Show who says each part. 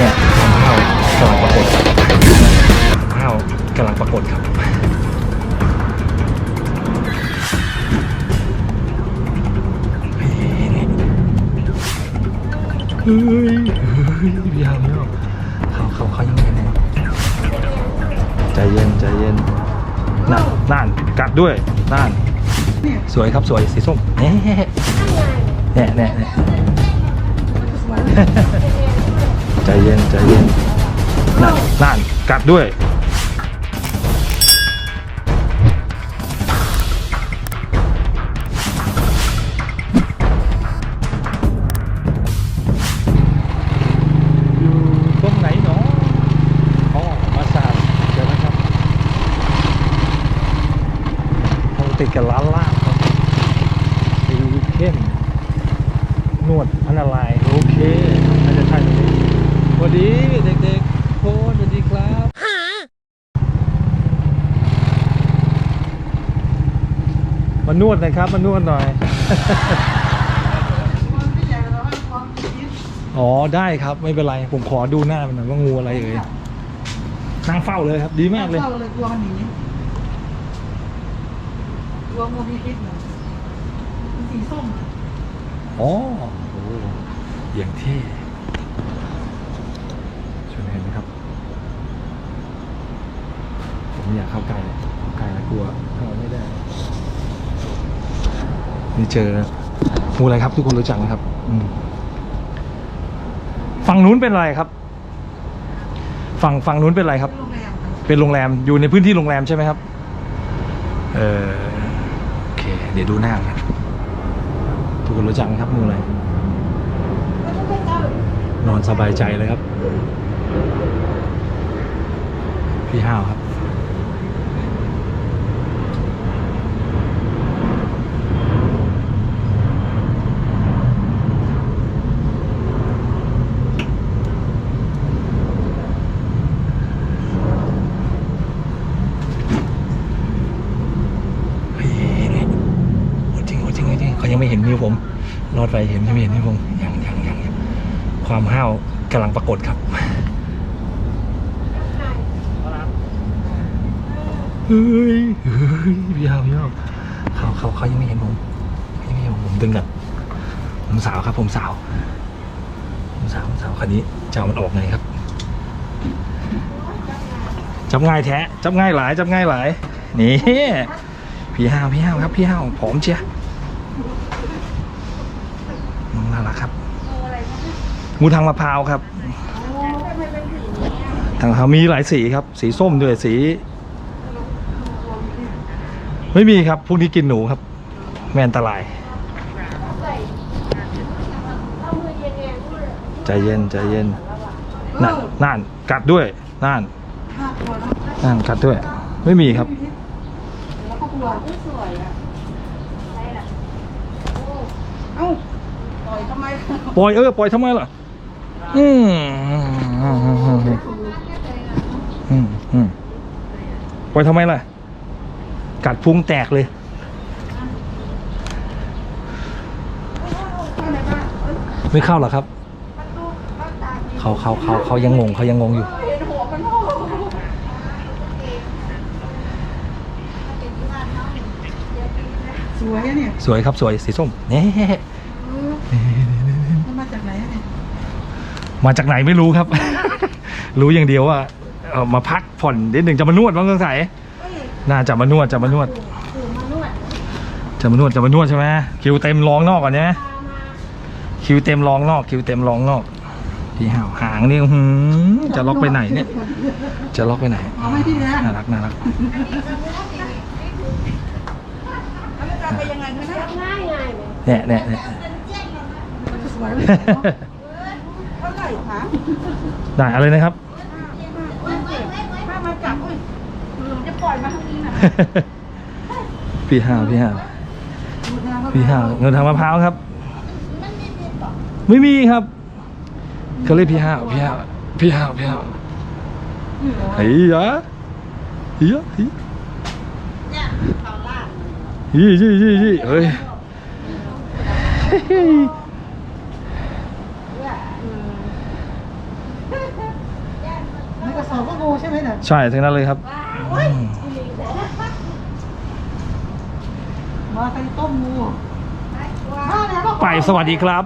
Speaker 1: เนี่ยความห้าวกำลังปรากฏครับความห้าวกำลังปรากฏครับเฮ้ยเฮ้ยเดี๋ยวเดี๋ยวเขาเขาเขายังไงเนี่ยใจเย็นใจเย็นนั่นนั่นกัดด้วยนั่นสวยครับสวยสีส้มเน่แน่แน่แน่ในั่นกัดด้วย อยู่ตรงไหนเนาะอ๋อมาสาดเจอแล้วครับเราติดกับร้านลาบครับซีเข้มนวดพันอะไรายโอเคน่าจะใช่ตรงนี้สวัสดีเด็กๆโค้ชสวัสดีครับ มานวดหนะครับ มานวดหน่อย อ๋อได้ครับไม่เป็นไร ผมขอดูหน้ามันหน่อยว่างูอะไรเอ่ยนั่งเฝ้าเลยครับ ดีมากเลย
Speaker 2: เข้าเลยกลัวมันหนีกลัวงูมีพิษเหรอมันสีส้มอะ
Speaker 1: อ๋อโอ้อย่างเท่ชวนเห็นไหมครับ ผมไม่อยากเข้าใกล้เลยเข้าใกล้แล้วกลัวเข้าไม่ได้ นี่เจองูอะไรครับทุกคนรู้จักไหมครับอืมฝั่งนู้นเป็นอะไรครับ ฝั่งฝั่งนู้นเป็นอะไรครับ
Speaker 2: โรงแรมค่ะ
Speaker 1: เป็นโรงแรมอยู่ในพื้นที่โรงแรมใช่ไหมครับ เออโอเค เดี๋ยวดูหน้ากันทุกคนรู้จักไหมครับงูอะไรนอนสบายใจเลยครับ พี่ห้าวครับ เฮ้ยนี่โหจริงโหจริงโหจริง เห็นนิ้วผมรอดไปเห็นไม่เห็นนิ้วผมยังยังยังยังความห้าวกำลังปรากฏครับเฮ้ยเฮ้ยพี่ห้าวพี่ห้าวเขาเขาเขายังไม่เห็นผมยังไม่เห็นผมผมดึงก่อนผมสาวครับ ผมสาว ผมสาวผมสาวคันนี้จะเอามันออกไงครับจับง่ายแท้จับง่ายหลายจับง่ายหลายนี่พี่ห้าวพี่ห้าวครับพี่ห้าวผอมเชียน้องน่ารักครับ งูทางมะพร้าวครับ ทางมะพร้าวมีหลายสีครับ สีส้มด้วยสี ไม่มีครับพวกนี้กินหนูครับ แมนอันตราย ใจเย็นใจเย็นนั่นนั่นกัดด้วยนั่น
Speaker 2: น่ากลัวเนอะ
Speaker 1: นั่นกัดด้วย ไม่มีครับ
Speaker 2: แล้วก็กลัวเอ้าปล่อยทำไม
Speaker 1: ปล่อยเออปล่อยทำไมล่ะ อืมอืมอืมปทำไมล่ะ กัดพุงแตกเลยไม่เข้าหรอครับ เขาเขาเขาเขายังงงเขายังงงอยู่
Speaker 2: สวยเนี่ย
Speaker 1: สวยครับสวยสีส้มเน่
Speaker 2: มันมาจากไหนอะเนี่ย
Speaker 1: มาจากไหนไม่รู้ครับ รู้อย่างเดียวว่าเอ่อมาพักผ่อนนิดหนึ่งจะมานวดบ้างสงสัยน่าจะมานวดจะมานวด จะมานวดจะมานวดใช่ไหมคิวเต็มรองนอกก่อนใช่ไหมคิวเต็มรองนอก คิวเต็มรองนอกพี่ห่าวหางนี่อื้อหือจะล็อกไปไหนเนี่ย จะล็อกไปไหน
Speaker 2: เอาไหม่ที่เนี้ย
Speaker 1: น่ารักน่ารัก
Speaker 2: แล้วมันจะไปยังไงคะเนี่ย
Speaker 1: เนี่ยเนี่ย
Speaker 2: ร่คะ
Speaker 1: ได้อะไรนะครับ
Speaker 2: ถ้ามาจับอุ้ยหรือมันจะปล่อยมาทางนี้นะ
Speaker 1: พี่ห่าวพี่ห่าว
Speaker 2: ดูนะ
Speaker 1: พี่ห่าวเงินทางมะพร้าวครับ ไม่มีครับเขาเรียกพี่ห่าวพี่ห่าวพี่ห่าวพี่ห่าวเฮียเฮียเฮีย
Speaker 2: เนี่ยเขาลาก
Speaker 1: ยี่ยี่ยี่ยี่เฮ้ย
Speaker 2: เนี่ยอืม เขาก็งูใช่ไหมเนี่ย
Speaker 1: ใช่ทั้งนั้นเลยครับอืม
Speaker 2: มาใส่ต้มงูมาแล้วก็
Speaker 1: ไปสวัสดีครับ